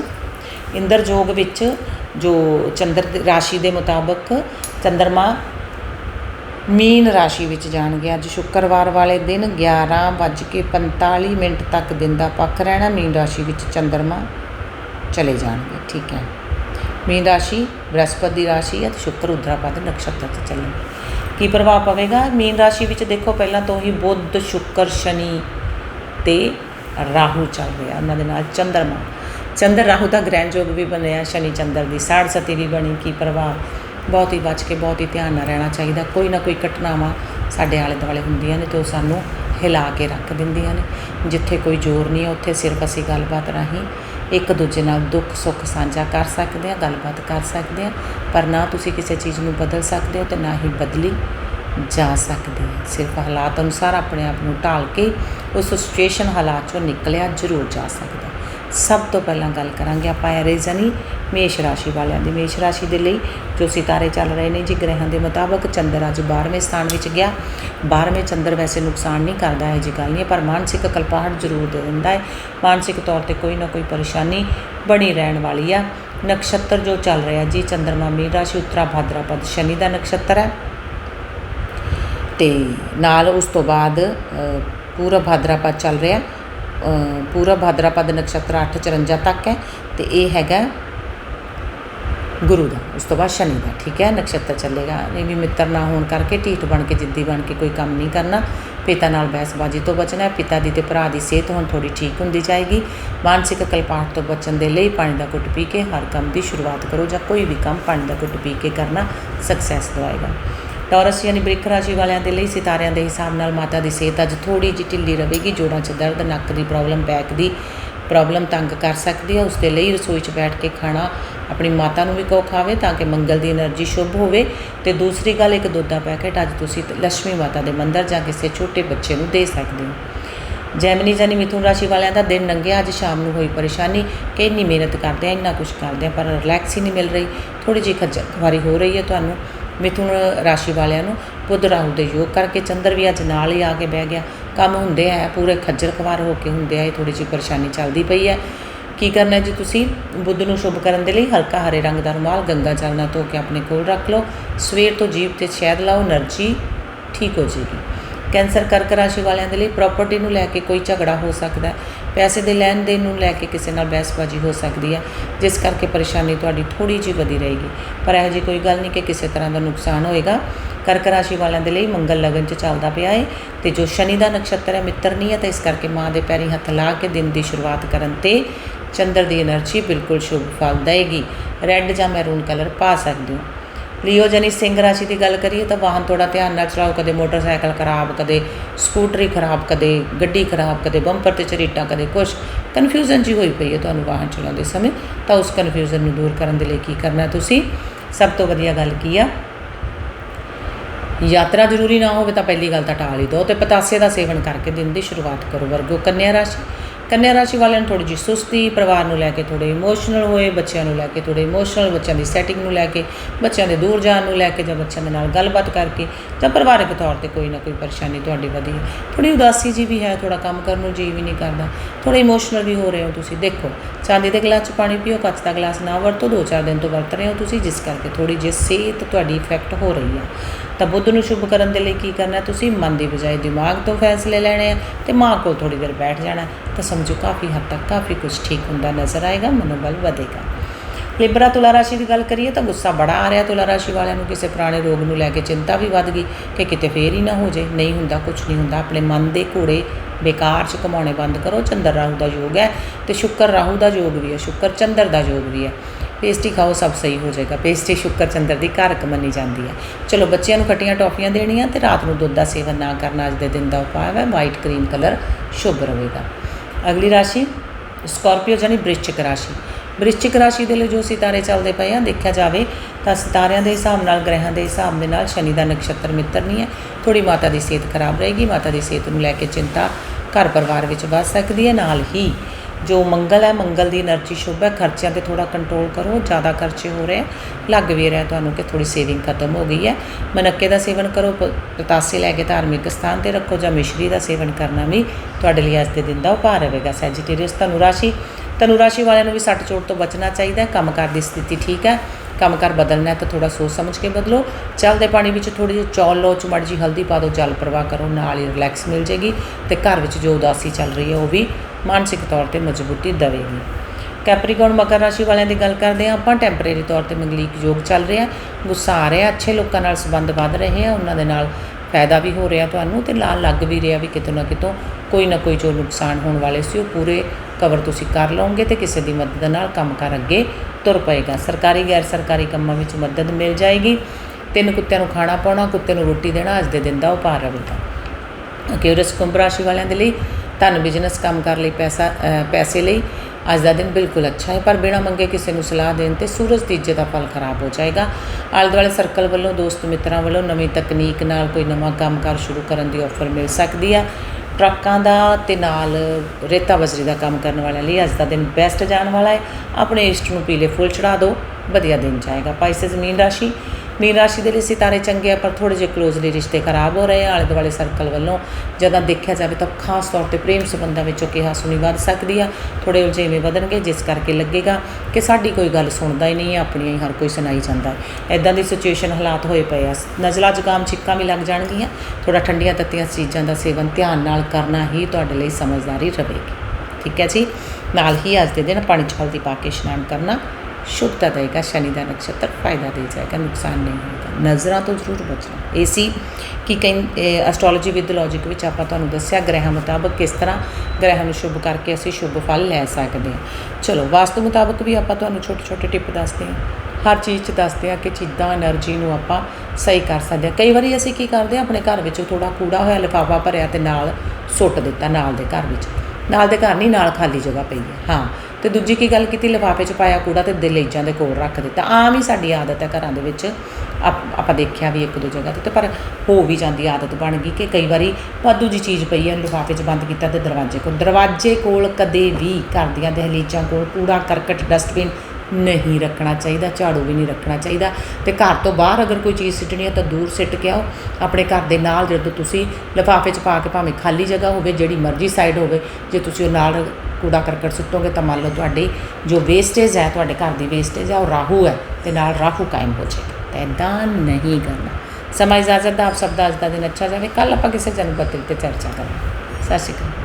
ਇੰਦਰ ਯੋਗ ਵਿੱਚ ਜੋ ਚੰਦਰ ਦੀ ਰਾਸ਼ੀ ਦੇ ਮੁਤਾਬਕ ਚੰਦਰਮਾ ਮੀਨ ਰਾਸ਼ੀ ਵਿੱਚ ਜਾਣਗੇ। ਅੱਜ ਸ਼ੁੱਕਰਵਾਰ ਵਾਲੇ ਦਿਨ 11:45 ਮਿੰਟ ਤੱਕ ਦਿਨ ਦਾ ਪੱਖ ਰਹਿਣਾ, ਮੀਨ ਰਾਸ਼ੀ ਵਿੱਚ ਚੰਦਰਮਾ ਚਲੇ ਜਾਣਗੇ। ਠੀਕ ਹੈ। ਮੀਨ ਰਾਸ਼ੀ, ਬ੍ਰਹਸਪਤੀ ਰਾਸ਼ੀ ਹੈ ਤੇ ਸ਼ੁੱਕਰ ਉਦਰਾਪਦ ਨਕਸ਼ਤਰ ਤੇ ਚੱਲਣਗੇ। ਕੀ ਪ੍ਰਭਾਵ ਪਵੇਗਾ? ਮੀਨ ਰਾਸ਼ੀ ਵਿੱਚ ਦੇਖੋ, ਪਹਿਲਾਂ ਤੋਂ ਹੀ ਬੁੱਧ, ਸ਼ੁੱਕਰ, ਸ਼ਨੀ ਤੇ ਰਾਹੂ ਚੱਲ ਰਿਹਾ ਉਹਨਾਂ ਦੇ ਨਾਲ ਚੰਦਰਮਾ ਚੰਦਰ ਰਾਹੂ ਦਾ ਗ੍ਰਹਿਣ ਯੋਗ ਵੀ ਬਣਿਆ ਸ਼ਨੀ ਚੰਦਰ ਦੀ ਸਾੜ ਸਤੀ ਵੀ ਬਣੀ, ਕੀ ਪ੍ਰਭਾਵ? ਬਹੁਤ ਹੀ ਬਚ ਕੇ ਬਹੁਤ ਹੀ ਧਿਆਨ ਨਾਲ ਰਹਿਣਾ ਚਾਹੀਦਾ। ਕੋਈ ਨਾ ਕੋਈ ਘਟਨਾਵਾਂ ਸਾਡੇ ਆਲੇ ਦੁਆਲੇ ਹੁੰਦੀਆਂ ਨੇ ਤੇ ਉਹ ਸਾਨੂੰ ਹਿਲਾ ਕੇ ਰੱਖ ਦਿੰਦੀਆਂ ਨੇ। ਜਿੱਥੇ ਕੋਈ ਜ਼ੋਰ ਨਹੀਂ ਹੈ, ਉੱਥੇ ਸਿਰਫ ਅਸੀਂ ਗੱਲਬਾਤ ਰਾਹੀਂ ਇੱਕ ਦੂਜੇ ਨਾਲ ਦੁੱਖ, ਸੁੱਖ ਸਾਂਝਾ ਕਰ ਸਕਦੇ ਹਾਂ, ਗੱਲਬਾਤ ਕਰ ਸਕਦੇ ਹਾਂ, ਪਰ ਨਾ ਤੁਸੀਂ ਕਿਸੇ ਚੀਜ਼ ਨੂੰ ਬਦਲ ਸਕਦੇ ਹੋ ਤੇ ਨਾ ਹੀ ਬਦਲੀ ਜਾ ਸਕਦੇ ਹਾਂ। ਸਿਰਫ ਹਾਲਾਤ ਅਨੁਸਾਰ ਆਪਣੇ ਆਪ ਨੂੰ ਢਾਲ ਕੇ ਉਸ ਸਿਚੁਏਸ਼ਨ ਹਾਲਾਤ ਚੋਂ ਨਿਕਲਿਆ ਜ਼ਰੂਰ ਜਾ ਸਕਦੇ ਸਭ ਤੋਂ ਪਹਿਲਾਂ ਗੱਲ ਕਰਾਂਗੇ ਆਪਾਂ ਐਰੀਜ਼ ਮੇਸ਼ ਰਾਸ਼ੀ ਵਾਲਿਆਂ ਦੀ। ਮੇਸ਼ ਰਾਸ਼ੀ ਦੇ ਲਈ ਜੋ ਸਿਤਾਰੇ ਚੱਲ ਰਹੇ ਨੇ ਜੀ ਗ੍ਰਹਿਾਂ ਦੇ ਮੁਤਾਬਕ ਚੰਦਰ ਅੱਜ 12ਵੇਂ ਸਥਾਨ ਵਿੱਚ ਗਿਆ। 12ਵੇਂ ਚੰਦਰ ਵੈਸੇ ਨੁਕਸਾਨ ਨਹੀਂ ਕਰਦਾ ਹੈ ਜੀ ਗੱਲ ਨਹੀਂ ਹੈ, ਪਰ ਮਾਨਸਿਕ ਕਲਪਾਹਟ ਜ਼ਰੂਰ ਦੇ ਦਿੰਦਾ ਹੈ। ਮਾਨਸਿਕ ਤੌਰ ਤੇ ਕੋਈ ਨਾ ਕੋਈ ਪਰੇਸ਼ਾਨੀ ਬਣੀ ਰਹਿਣ ਵਾਲੀ ਆ। ਨਕਸ਼ਤਰ ਜੋ ਚੱਲ ਰਿਹਾ ਜੀ ਚੰਦਰਮਾ ਮੀਨ ਰਾਸ਼ੀ ਉੱਤਰਾ ਭਾਦਰਾਪਦ ਸ਼ਨੀ ਦਾ ਨਕਸ਼ਤਰ ਹੈ। ਤੇ ਨਾਲ ਉਸ ਤੋਂ ਬਾਅਦ ਅ, ਪੂਰਾ ਭਾਦਰਾਪਦ ਚੱਲ ਰਿਹਾ। ਪੂਰਾ ਭਾਦਰਾਪਦ ਨਕਸ਼ਤਰ 854 ਤੱਕ ਹੈ ਤੇ ਇਹ ਹੈਗਾ ਗੁਰੂ ਦਾ, ਉਸ ਤੋਂ ਬਾਅਦ ਸ਼ਨੀ ਦਾ, ਠੀਕ ਹੈ, ਨਕਸ਼ਤਰ ਚੱਲੇਗਾ। ਇਹ ਵੀ ਮਿੱਤਰ ਨਾ ਹੋਣ ਕਰਕੇ ਢੀਠ ਬਣ ਕੇ, ਜਿੱਦੀ ਬਣ ਕੇ ਕੋਈ ਕੰਮ ਨਹੀਂ ਕਰਨਾ। ਪਿਤਾ ਨਾਲ ਬਹਿਸਬਾਜ਼ੀ ਤੋਂ ਬਚਣਾ ਹੈ ਪਿਤਾ ਦੀ ਤੇ ਭਰਾ ਦੀ ਸਿਹਤ ਹੁਣ ਥੋੜੀ ਠੀਕ ਹੁੰਦੀ ਜਾਏਗੀ। ਮਾਨਸਿਕ ਕਲਪਾਟ ਤੋਂ ਬਚਣ ਦੇ ਲਈ ਪਾਣੀ ਦਾ ਘੁੱਟ ਪੀ ਕੇ ਹਰ ਕੰਮ ਦੀ ਸ਼ੁਰੂਆਤ ਕਰੋ ਜਾਂ ਕੋਈ ਵੀ ਕੰਮ ਪਾਣੀ ਦਾ ਘੁੱਟ ਪੀ ਕੇ ਕਰਨਾ ਸਕਸੈਸ ਦਵਾਏਗਾ। ਟੌਰਸ ਯਾਨੀ ਬ੍ਰਿਖ ਰਾਸ਼ੀ ਵਾਲਿਆਂ ਦੇ ਲਈ ਸਿਤਾਰਿਆਂ ਦੇ ਹਿਸਾਬ ਨਾਲ ਮਾਤਾ ਦੀ ਸਿਹਤ ਅੱਜ ਥੋੜੀ ਜਿਹੀ ਢਿੱਲੀ ਰਹੇਗੀ। ਜੋੜਾਂ 'ਚ ਦਰਦ, ਨੱਕ ਦੀ ਪ੍ਰੋਬਲਮ, ਬੈਕ ਦੀ ਪ੍ਰੋਬਲਮ ਤੰਗ ਕਰ ਸਕਦੀ ਹੈ। ਉਸ ਦੇ ਲਈ ਰਸੋਈ 'ਚ ਬੈਠ ਕੇ ਖਾਣਾ ਆਪਣੀ ਮਾਤਾ ਨੂੰ ਵੀ ਕਹੋ ਖਾਵੇ ਤਾਂ ਕਿ ਮੰਗਲ ਦੀ એનર્ਜੀ ਸ਼ੁਭ ਹੋਵੇ। ਤੇ ਦੂਸਰੀ ਗੱਲ, ਇੱਕ ਦੁੱਧ ਦਾ ਪੈਕੇਟ ਅੱਜ ਤੁਸੀਂ ਲక్ష్ਮੀ ਮਾਤਾ ਦੇ ਮੰਦਿਰ ਜਾਂ ਕਿਸੇ ਛੋਟੇ ਬੱਚੇ ਨੂੰ ਦੇ ਸਕਦੇ ਹੋ। ਜੈਮਨੀ ਜਾਨੀ ਮਿਥੁਨ ਰਾਸ਼ੀ ਵਾਲਿਆਂ ਦਾ ਦਿਨ ਲੰਘਿਆ। ਅੱਜ ਸ਼ਾਮ ਨੂੰ ਹੋਈ ਪਰੇਸ਼ਾਨੀ ਕਿ ਇੰਨੀ ਮਿਹਨਤ ਕਰਦੇ ਆ, ਇੰਨਾ ਕੁਝ ਕਰਦੇ ਆ, ਪਰ ਰਿਲੈਕਸ ਹੀ ਨਹੀਂ ਮਿਲ ਰਹੀ। ਥੋੜੀ ਜਿਹੀ ਖੱਜਲ ਖਵਾਰੀ ਹੋ ਰਹੀ ਹੈ ਤੁਹਾਨੂੰ। ਮਿਥੁਨ ਰਾਸ਼ੀ ਵਾਲਿਆਂ ਨੂੰ ਬੁੱਧ ਰਾਹੂ ਦੇ ਯੋਗ ਕਰਕੇ ਚੰਦਰ ਵੀ ਅੱਜ ਨਾਲ ਹੀ ਆ ਕੇ ਬਹਿ ਗਿਆ। ਕੰਮ ਹੁੰਦੇ ਆ, ਪੂਰੇ ਖੱਜਲ ਖਵਾਰ ਹੋ ਕੇ ਹੁੰਦੇ ਆ, ਇਹ ਥੋੜੀ ਜਿਹੀ ਪਰੇਸ਼ਾਨੀ ਚੱਲਦੀ ਪਈ ਹੈ। ਕੀ ਕਰਨਾ ਜੀ ਤੁਸੀਂ? ਬੁੱਧ ਨੂੰ ਸ਼ੁਭ ਕਰਨ ਦੇ ਲਈ ਹਲਕਾ ਹਰੇ ਰੰਗ ਦਾ ਰੁਮਾਲ, ਗੰਗਾ ਜਲ ਨਾਲ ਧੋ ਕੇ ਆਪਣੇ ਕੋਲ ਰੱਖ ਲਓ। ਸਵੇਰ ਤੋਂ ਜੀਵ ਤੇ ਸ਼ਹਿਦ ਲਾਓ, એનર્ਜੀ ਠੀਕ ਹੋ ਜੇਗੀ ਕੈਂਸਰ ਕਰਕ ਰਾਸ਼ੀ ਵਾਲਿਆਂ ਦੇ ਲਈ ਪ੍ਰਾਪਰਟੀ ਨੂੰ ਲੈ ਕੇ ਕੋਈ ਝਗੜਾ ਹੋ ਸਕਦਾ ਹੈ। ਪੈਸੇ ਦੇ ਲੈਣ ਦੇਣ ਨੂੰ ਲੈ ਕੇ ਕਿਸੇ ਨਾਲ ਬਹਿਸਬਾਜ਼ੀ ਹੋ ਸਕਦੀ ਹੈ, ਜਿਸ ਕਰਕੇ ਪਰੇਸ਼ਾਨੀ ਤੁਹਾਡੀ ਥੋੜੀ ਜਿਹੀ ਵਧੀ ਰਹੇਗੀ। ਪਰ ਇਹ ਜੀ ਕੋਈ ਗੱਲ ਨਹੀਂ ਕਿ ਕਿਸੇ ਤਰ੍ਹਾਂ ਦਾ ਨੁਕਸਾਨ ਹੋਏਗਾ। ਕਰਕ ਰਾਸ਼ੀ ਵਾਲਿਆਂ ਦੇ ਲਈ ਮੰਗਲ ਲਗਨ ਚ ਚੱਲਦਾ ਪਿਆ ਹੈ ਤੇ ਜੋ ਸ਼ਨੀ ਦਾ ਨਕਸ਼ਤਰ ਹੈ, ਮਿੱਤਰ ਨਹੀਂ ਹੈ, ਤਾਂ ਇਸ ਕਰਕੇ ਮਾਂ ਦੇ ਪੈਰੀ ਹੱਥ ਲਾ ਕੇ ਦਿਨ ਦੀ ਸ਼ੁਰੂਆਤ ਕਰਨ ਤੇ ਚੰਦਰ ਦੀ એનર્ਜੀ ਬਿਲਕੁਲ ਸ਼ੁਭ ਫਲ ਦੇਗੀ ਰੈੱਡ ਜਾਂ ਮੈਰੂਨ ਕਲਰ ਪਾ ਸਕਦੇ ਹੋ। ਲਿਓ ਜਨੀ ਸਿੰਘ ਰਾਸ਼ੀ ਦੀ ਗੱਲ ਕਰੀਏ ਤਾਂ ਵਾਹਨ ਥੋੜਾ ਧਿਆਨ ਨਾਲ ਚਲਾਓ, ਕਦੇ ਮੋਟਰਸਾਈਕਲ ਖਰਾਬ, ਕਦੇ ਸਕੂਟਰੀ ਖਰਾਬ, ਕਦੇ ਗੱਡੀ ਖਰਾਬ, ਕਦੇ ਬੰਪਰ ਤੇ ਚਰੀਟਾਂ ਕਦੇ ਕੁਛ। ਕਨਫਿਊਜ਼ਨ ਜੀ ਹੋਈ ਪਈ ਹੈ ਤੁਹਾਨੂੰ ਵਾਹਨ ਚਲਾਉਂਦੇ ਸਮੇਂ। ਤਾਂ ਉਸ ਕਨਫਿਊਜ਼ਨ ਨੂੰ ਦੂਰ ਕਰਨ ਦੇ ਲਈ ਕੀ ਕਰਨਾ ਤੁਸੀਂ? ਸਭ ਤੋਂ ਵਧੀਆ ਗੱਲ ਕੀ ਆ? ਯਾਤਰਾ ਜ਼ਰੂਰੀ ਨਾ ਹੋਵੇ ਤਾਂ ਪਹਿਲੀ ਗੱਲ ਤਾਂ ਟਾਲ ਹੀ ਦਿਓ ਤੇ ਪਤਾਸੇ ਦਾ ਸੇਵਨ ਕਰਕੇ ਦਿਨ ਦੀ ਸ਼ੁਰੂਆਤ ਕਰੋ। ਵਰਗੋ ਕੰਨਿਆ ਰਾਸ਼ੀ। ਕੰਨਿਆ ਰਾਸ਼ੀ ਵਾਲਿਆਂ ਨੂੰ ਥੋੜੀ ਜਿਹੀ ਸੁਸਤੀ, ਪਰਿਵਾਰ ਨੂੰ ਲੈ ਕੇ ਥੋੜੇ ਇਮੋਸ਼ਨਲ ਹੋਏ, ਬੱਚਿਆਂ ਨੂੰ ਲੈ ਕੇ ਥੋੜੇ ਇਮੋਸ਼ਨਲ ਬੱਚਿਆਂ ਦੀ ਸੈਟਿੰਗ ਨੂੰ ਲੈ ਕੇ, ਬੱਚਿਆਂ ਦੇ ਦੂਰ ਜਾਣ ਨੂੰ ਲੈ ਕੇ ਜਾਂ ਬੱਚਿਆਂ ਦੇ ਨਾਲ ਗੱਲਬਾਤ ਕਰਕੇ ਜਾਂ ਪਰਿਵਾਰਕ ਤੌਰ ਤੇ ਕੋਈ ਨਾ ਕੋਈ ਪਰੇਸ਼ਾਨੀ ਤੁਹਾਡੀ ਵਧੀ। ਹੈ ਥੋੜੀ ਉਦਾਸੀ ਜੀ ਵੀ ਹੈ ਥੋੜਾ ਕੰਮ ਕਰਨ ਨੂੰ ਜੀ ਵੀ ਨਹੀਂ ਕਰਦਾ। ਥੋੜੇ ਇਮੋਸ਼ਨਲ ਵੀ ਹੋ ਰਹੇ ਹੋ ਤੁਸੀਂ, ਦੇਖੋ। ਚਾਂਦੀ ਦੇ ਗਲਾਸ 'ਚ ਪਾਣੀ ਪੀਓ, ਕੱਚ ਦਾ ਗਲਾਸ ਨਾ ਵਰਤੋ ਦੋ ਚਾਰ ਦਿਨ ਤੋਂ ਵਰਤ ਰਹੇ ਹੋ ਤੁਸੀਂ, ਜਿਸ ਕਰਕੇ ਥੋੜੀ ਜਿਹੀ ਸਿਹਤ ਤੁਹਾਡੀ ਇਫੈਕਟ ਹੋ ਰਹੀ ਹੈ। ਤਾਂ ਬੁੱਧ ਨੂੰ ਸ਼ੁਭ ਕਰਨ ਦੇ ਲਈ ਕੀ ਕਰਨਾ ਤੁਸੀਂ? ਮਨ ਦੀ ਬਜਾਏ ਦਿਮਾਗ ਤੋਂ ਫੈਸਲੇ ਲੈਣੇ ਆ ਤੇ ਮਾਂ ਕੋਲ ਥੋੜੀ ਦੇਰ ਬੈਠ ਜਾਣਾ ਤਾਂ ਸਮਝੋ, ਕਾਫੀ ਹੱਦ ਤੱਕ ਕਾਫੀ ਕੁਝ ਠੀਕ ਹੁੰਦਾ ਨਜ਼ਰ ਆਏਗਾ, ਮਨੋਬਲ ਵਧੇਗਾ। ਲਿਬਰਾ ਤੁਲਾ ਰਾਸ਼ੀ ਦੀ ਗੱਲ ਕਰੀਏ ਤਾਂ ਗੁੱਸਾ ਬੜਾ ਆ ਰਿਹਾ ਤੁਲਾ ਰਾਸ਼ੀ ਵਾਲਿਆਂ ਨੂੰ, ਕਿਸੇ ਪੁਰਾਣੇ ਰੋਗ ਨੂੰ ਲੈ ਕੇ ਚਿੰਤਾ ਵੀ ਵੱਧ ਗਈ ਕਿ ਕਿਤੇ ਫੇਰ ਹੀ ਨਾ ਹੋ ਜੇ ਨਹੀਂ ਹੁੰਦਾ ਕੁਝ ਨਹੀਂ ਹੁੰਦਾ। ਆਪਣੇ ਮਨ ਦੇ ਘੋੜੇ ਬੇਕਾਰ ਚ ਕਮਾਉਣੇ ਬੰਦ ਕਰੋ। ਚੰਦਰ ਰਾਹੂ ਦਾ ਯੋਗ ਹੈ ਤੇ ਸ਼ੁੱਕਰ ਰਾਹੂ ਦਾ ਯੋਗ ਵੀ ਹੈ, ਸ਼ੁੱਕਰ ਚੰਦਰ ਦਾ ਯੋਗ ਵੀ ਹੈ। ਪੇਸਟੀ ਖਾਓ, ਸਭ ਸਹੀ ਹੋ ਜਾਏਗਾ। ਪੇਸਟੀ ਸ਼ੁੱਕਰ ਚੰਦਰ ਦੀ ਕਾਰਕ ਮੰਨੀ ਜਾਂਦੀ ਹੈ। ਚਲੋ, ਬੱਚਿਆਂ ਨੂੰ ਖੱਟੀਆਂ ਟੌਫੀਆਂ ਦੇਣੀਆਂ ਤੇ ਰਾਤ ਨੂੰ ਦੁੱਧ ਦਾ ਸੇਵਨ ਨਾ ਕਰਨਾ, ਅੱਜ ਦੇ ਦਿਨ ਦਾ ਉਪਾਅ ਹੈ। ਵਾਈਟ ਕਰੀਮ ਕਲਰ ਸ਼ੁਭ ਰਹੇਗਾ। ਅਗਲੀ ਰਾਸ਼ੀ, ਸਕਾਰਪੀਓ ਜਾਨੀ ਬ੍ਰਿਸ਼ਚਿਕ ਰਾਸ਼ੀ। ਬ੍ਰਿਸ਼ਚਿਕ ਰਾਸ਼ੀ ਦੇ ਲਈ ਜੋ ਸਿਤਾਰੇ ਚੱਲਦੇ ਪਏ ਆ, ਦੇਖਿਆ ਜਾਵੇ ਤਾਂ ਸਿਤਾਰਿਆਂ ਦੇ ਹਿਸਾਬ ਨਾਲ, ਗ੍ਰਹਿਆਂ ਦੇ ਹਿਸਾਬ ਦੇ ਨਾਲ ਸ਼ਨੀ ਦਾ ਨਕਸ਼ਤਰ ਮਿੱਤਰ ਨਹੀਂ ਹੈ। ਥੋੜੀ ਮਾਤਾ ਦੀ ਸਿਹਤ ਖਰਾਬ ਰਹੇਗੀ, ਮਾਤਾ ਦੀ ਸਿਹਤ ਨੂੰ ਲੈ ਕੇ ਚਿੰਤਾ ਘਰ ਪਰਿਵਾਰ ਵਿੱਚ ਵੱਧ ਸਕਦੀ ਹੈ, ਨਾਲ ਹੀ ਜੋ ਮੰਗਲ ਹੈ, ਮੰਗਲ ਦੀ એનર્ਜੀ ਸ਼ੁਭ ਹੈ, ਖਰਚਿਆਂ ਤੇ ਥੋੜਾ ਕੰਟਰੋਲ ਕਰੋ, ਜ਼ਿਆਦਾ ਖਰਚੇ ਹੋ ਰਹੇ ਲੱਗ ਵੀ ਰਿਹਾ ਤੁਹਾਨੂੰ ਕਿ ਥੋੜੀ ਸੇਵਿੰਗ ਖਤਮ ਹੋ ਗਈ ਹੈ। ਮਨੱਕੇ ਦਾ ਸੇਵਨ ਕਰੋ ਪਤਾਸੇ ਲੈ ਕੇ ਧਾਰਮਿਕ ਸਥਾਨ ਤੇ ਰੱਖੋ ਜਾਂ ਮਿਸ਼ਰੀ ਦਾ ਸੇਵਨ ਕਰਨਾ ਵੀ ਤੁਹਾਡੇ ਲਈ ਅੱਜ ਦੇ ਦਿਨ ਦਾ ਉਪਾਅ ਰਹੇਗਾ ਸੈਜੀਟੇਰੀਅਸ ਧਨੂ ਰਾਸ਼ੀ ਧਨੂ ਰਾਸ਼ੀ ਵਾਲਿਆਂ ਨੂੰ ਵੀ ਸੱਟ ਚੋਟ ਤੋਂ ਬਚਣਾ ਚਾਹੀਦਾ ਹੈ, ਕੰਮਕਾਰ ਦੀ ਸਥਿਤੀ ਠੀਕ ਹੈ, ਕੰਮਕਾਰ ਬਦਲਣਾ ਹੈ ਤਾਂ ਥੋੜਾ ਸੋਚ ਸਮਝ ਕੇ ਬਦਲੋ। ਚੱਲਦੇ ਪਾਣੀ ਵਿੱਚ ਥੋੜੀ ਜਿਹੀ ਚੌਲ ਲਓ ਚਮੜ ਜੀ ਹਲਦੀ ਪਾ ਦਿਓ, ਜਲ ਪ੍ਰਵਾਹ ਕਰੋ, ਨਾਲ ਹੀ ਰਿਲੈਕਸ ਮਿਲ ਜੇਗੀ ਤੇ ਘਰ ਵਿੱਚ ਜੋ ਉਦਾਸੀ ਚੱਲ ਰਹੀ ਹੈ ਉਹ ਵੀ ਮਾਨਸਿਕ ਤੌਰ ਤੇ ਮਜ਼ਬੂਤੀ ਦੇਵੇਗੀ। ਕੈਪਰੀਕੌਨ ਮਕਰ ਰਾਸ਼ੀ ਵਾਲਿਆਂ ਦੀ ਗੱਲ ਕਰਦੇ ਹਾਂ, ਆਪਾਂ ਟੈਂਪਰੇਰੀ ਤੌਰ ਤੇ ਮੰਗਲੀਕ ਯੋਗ ਚੱਲ ਰਿਹਾ, ਗੁੱਸਾ ਆ ਰਿਹਾ, ਅੱਛੇ ਲੋਕਾਂ ਨਾਲ ਸੰਬੰਧ ਵੱਧ ਰਹੇ ਆ, ਉਹਨਾਂ ਦੇ ਨਾਲ ਫਾਇਦਾ ਵੀ ਹੋ ਰਿਹਾ ਤੁਹਾਨੂੰ ਤੇ ਨਾਲ ਲੱਗ ਵੀ ਰਿਹਾ ਵੀ ਕਿਤੋਂ ਨਾ ਕਿਤੋਂ ਕੋਈ ਨਾ ਕੋਈ ਜੋ ਨੁਕਸਾਨ ਹੋਣ ਵਾਲੇ ਸੀ ਉਹ ਪੂਰੇ ਕਵਰ ਤੁਸੀਂ ਕਰ ਲਓਗੇ ਤੇ ਕਿਸੇ ਦੀ ਮਦਦ ਨਾਲ ਕੰਮ ਕਰ ਅੱਗੇ ਤੁਰ ਪਏਗਾ। ਸਰਕਾਰੀ ਗੈਰ ਸਰਕਾਰੀ ਕੰਮਾਂ ਵਿੱਚ ਮਦਦ ਮਿਲ ਜਾਏਗੀ। ਤਿੰਨ ਕੁੱਤਿਆਂ ਨੂੰ ਖਾਣਾ ਪਾਉਣਾ, ਕੁੱਤੇ ਨੂੰ ਰੋਟੀ ਦੇਣਾ, ਅੱਜ ਦੇ ਦਿਨ ਦਾ ਉਪਾਅ ਰਹੇਗਾ ਕਿਉਰਸ ਕੁੰਭ ਰਾਸ਼ੀ ਵਾਲਿਆਂ ਦੇ ਲਈ ਧਨ ਬਿਜ਼ਨਸ ਕੰਮ ਕਰ ਲਈ ਪੈਸਾ ਪੈਸੇ ਲਈ, ਅੱਜ ਦਾ ਦਿਨ ਬਿਲਕੁਲ ਅੱਛਾ ਹੈ, ਪਰ ਬਿਨਾਂ ਮੰਗੇ ਕਿਸੇ ਨੂੰ ਸਲਾਹ ਦੇਣ ਤੇ ਸੂਰਜ ਦੀ ਇੱਜ਼ਤ ਦਾ ਫਲ ਖਰਾਬ ਹੋ ਜਾਏਗਾ। ਆਲੇ ਦੁਆਲੇ ਸਰਕਲ ਵੱਲੋਂ, ਦੋਸਤ ਮਿੱਤਰਾਂ ਵੱਲੋਂ ਨਵੀਂ ਤਕਨੀਕ ਨਾਲ ਕੋਈ ਨਵਾਂ ਕੰਮਕਾਰ ਸ਼ੁਰੂ ਕਰਨ ਦੀ ਆਫਰ ਮਿਲ ਸਕਦੀ ਆ। ਟਰੱਕਾਂ ਦਾ ਤੇ ਨਾਲ ਰੇਤਾ ਬਜਰੀ ਦਾ ਕੰਮ ਕਰਨ ਵਾਲਿਆਂ ਲਈ ਅੱਜ ਦਾ ਦਿਨ ਬੈਸਟ ਜਾਣ ਵਾਲਾ ਹੈ। ਆਪਣੇ ਇਸ਼ਟ ਨੂੰ ਪੀਲੇ ਫੁੱਲ ਚੜਾ ਦਿਓ, ਵਧੀਆ ਦਿਨ ਜਾਏਗਾ। ਪਾਈਸੇ ਜ਼ਮੀਨ ਰਾਸ਼ੀ ਮੀਨ ਰਾਸ਼ੀ ਦੇ ਲਈ ਸਿਤਾਰੇ ਚੰਗੇ ਆ, ਪਰ ਥੋੜੇ ਜਿਹੇ ਕਲੋਜ਼ਲੀ ਰਿਸ਼ਤੇ ਖਰਾਬ ਹੋ ਰਹੇ ਆ, ਆਲੇ ਦੁਆਲੇ ਸਰਕਲ ਵੱਲੋਂ। ਜਦੋਂ ਦੇਖਿਆ ਜਾਵੇ ਤਾਂ ਖਾਸ ਤੌਰ ਤੇ ਪ੍ਰੇਮ ਸੰਬੰਧਾਂ ਵਿੱਚੋਂ ਕਿਹਾ ਸੁਣੀ ਵੱਧ ਸਕਦੀ ਆ ਥੋੜੇ ਉਲਝੇਵੇਂ ਵਧਣਗੇ, ਜਿਸ ਕਰਕੇ ਲੱਗੇਗਾ ਕਿ ਸਾਡੀ ਕੋਈ ਗੱਲ ਸੁਣਦਾ ਹੀ ਨਹੀਂ ਹੈ ਆਪਣੀਆਂ ਹੀ ਹਰ ਕੋਈ ਸੁਣਾਈ ਜਾਂਦਾ ਹੈ। ਐਦਾਂ ਦੀ ਸਿਚੁਏਸ਼ਨ ਹਾਲਾਤ ਹੋਏ ਪਏ ਆ। ਨਜ਼ਲਾ ਜ਼ੁਕਾਮ ਛਿੱਕਾਂ ਵੀ ਲੱਗ ਜਾਣਗੀਆਂ। ਥੋੜਾ ਠੰਡੀਆਂ ਤੱਤੀਆਂ ਚੀਜ਼ਾਂ ਦਾ ਸੇਵਨ ਧਿਆਨ ਨਾਲ ਕਰਨਾ ਹੀ ਤੁਹਾਡੇ ਲਈ ਸਮਝਦਾਰੀ ਰਹੇਗੀ। ਠੀਕ ਹੈ ਜੀ? ਨਾਲ ਹੀ ਅੱਜ ਦੇ ਦਿਨ ਪਾਣੀ 'ਚ ਹਲਦੀ ਪਾ ਕੇ ਇਸ਼ਨਾਨ ਕਰਨਾ। ਸ਼ੁਭਤਾ ਦੇਗਾ ਸ਼ਨੀ ਦਾ ਨਕਸ਼ਤਰ ਫਾਇਦਾ ਦੇ ਜਾਏਗਾ ਨੁਕਸਾਨ ਨਹੀਂ ਹੋਏਗਾ ਨਜ਼ਰਾਂ ਤੋਂ ਜ਼ਰੂਰ ਬਚਣਾ ਇਹ ਸੀ ਕਿ ਕਈ ਐਸਟ੍ਰੋਲੋਜੀ ਵਿਦ ਲੌਜੀਕ ਵਿੱਚ ਆਪਾਂ ਤੁਹਾਨੂੰ ਦੱਸਿਆ, ਗ੍ਰਹਿ ਮੁਤਾਬਕ ਕਿਸ ਤਰ੍ਹਾਂ ਗ੍ਰਹਿ ਨੂੰ ਸ਼ੁਭ ਕਰਕੇ ਅਸੀਂ ਸ਼ੁਭ ਫਲ ਲੈ ਸਕਦੇ ਹਾਂ। ਚਲੋ ਵਾਸਤੂ ਮੁਤਾਬਕ ਵੀ ਆਪਾਂ ਤੁਹਾਨੂੰ ਛੋਟੇ ਛੋਟੇ ਟਿਪ ਦੱਸਦੇ ਹਾਂ। ਹਰ ਚੀਜ਼ 'ਚ ਦੱਸਦੇ ਆ ਕਿ ਚੀਜ਼ਾਂ એનર્ਜੀ ਨੂੰ ਆਪਾਂ ਸਹੀ ਕਰ ਸਕਦੇ ਆ ਕਈ ਵਾਰੀ ਅਸੀਂ ਕੀ ਕਰਦੇ ਆ ਆਪਣੇ ਘਰ ਵਿੱਚ ਥੋੜਾ ਕੂੜਾ ਹੋਇਆ, ਲਿਫਾਫਾ ਭਰਿਆ ਤੇ ਨਾਲ ਸੁੱਟ ਦਿੱਤਾ, ਨਾਲ ਦੇ ਘਰ ਵਿੱਚ। ਨਾਲ ਦੇ ਘਰ ਨਹੀਂ, ਨਾਲ ਖਾਲੀ ਜਗ੍ਹਾ ਪਈ ਹੈ। ਹਾਂ ਤੇ ਦੂਜੀ ਕੀ ਗੱਲ ਕੀਤੀ? ਲਿਫਾਫੇ 'ਚ ਪਾਇਆ ਕੂੜਾ ਤੇ ਦਲੇਜਾਂ ਦੇ ਕੋਲ ਰੱਖ ਦਿੱਤਾ। ਆਮ ਹੀ ਸਾਡੀ ਆਦਤ ਹੈ ਘਰਾਂ ਦੇ ਵਿੱਚ। ਆਪਾਂ ਦੇਖਿਆ ਵੀ ਇੱਕ ਦੋ ਜਗ੍ਹਾ ਤੇ ਤੇ ਪਰ ਹੋ ਵੀ ਜਾਂਦੀ ਆਦਤ ਬਣ ਗਈ ਕਿ ਕਈ ਵਾਰੀ ਵਾਧੂ ਜੀ ਚੀਜ਼ ਪਈ ਹੈ, ਲਿਫਾਫੇ 'ਚ ਬੰਦ ਕੀਤਾ ਤੇ ਦਰਵਾਜ਼ੇ ਕੋਲ ਦਰਵਾਜ਼ੇ ਕੋਲ ਕਦੇ ਵੀ ਘਰ ਦੀਆਂ ਦਹਲੀਜ਼ਾਂ ਕੋਲ ਕੂੜਾ, ਕਰਕਟ, ਡਸਟਬਿਨ ਨਹੀਂ ਰੱਖਣਾ ਚਾਹੀਦਾ, ਝਾੜੂ ਵੀ ਨਹੀਂ ਰੱਖਣਾ ਚਾਹੀਦਾ। ਤੇ ਘਰ ਤੋਂ ਬਾਹਰ ਅਗਰ ਕੋਈ ਚੀਜ਼ ਸਿੱਟਣੀ ਹੈ ਤਾਂ ਦੂਰ ਸਿੱਟ ਕੇ ਆਓ। ਆਪਣੇ ਘਰ ਦੇ ਨਾਲ ਜਦੋਂ ਤੁਸੀਂ ਲਿਫਾਫੇ 'ਚ ਪਾ ਕੇ ਭਾਵੇਂ ਖਾਲੀ ਜਗ੍ਹਾ ਹੋਵੇ, ਜਿਹੜੀ ਮਰਜ਼ੀ ਸਾਈਡ ਹੋਵੇ, ਜੇ ਤੁਸੀਂ ਉਹ ਨਾਲ ਕੂੜਾ ਕਰਕਟ ਸੁੱਟੋਗੇ ਤਾਂ ਮੰਨ ਲਓ ਤੁਹਾਡੀ ਜੋ ਵੇਸਟੇਜ ਹੈ, ਤੁਹਾਡੇ ਘਰ ਦੀ ਵੇਸਟੇਜ ਹੈ, ਉਹ ਰਾਹੂ ਹੈ ਤੇ ਨਾਲ ਰਾਹੂ ਕਾਇਮ ਹੋ ਜਾਏਗਾ। ਤਾਂ ਇੱਦਾਂ ਨਹੀਂ ਕਰਨਾ। ਸਮਾਂ ਇਜਾਜ਼ਤ ਦਾ, ਆਪ ਸਭ ਦਾ ਅੱਜ ਦਾ ਦਿਨ ਅੱਛਾ ਜਾਵੇ। ਕੱਲ ਆਪਾਂ ਕਿਸੇ ਜਨਮ ਪੱਤਰ ਤੇ ਚਰਚਾ ਕਰਾਂਗੇ। ਸਤਿ ਸ਼੍ਰੀ ਅਕਾਲ।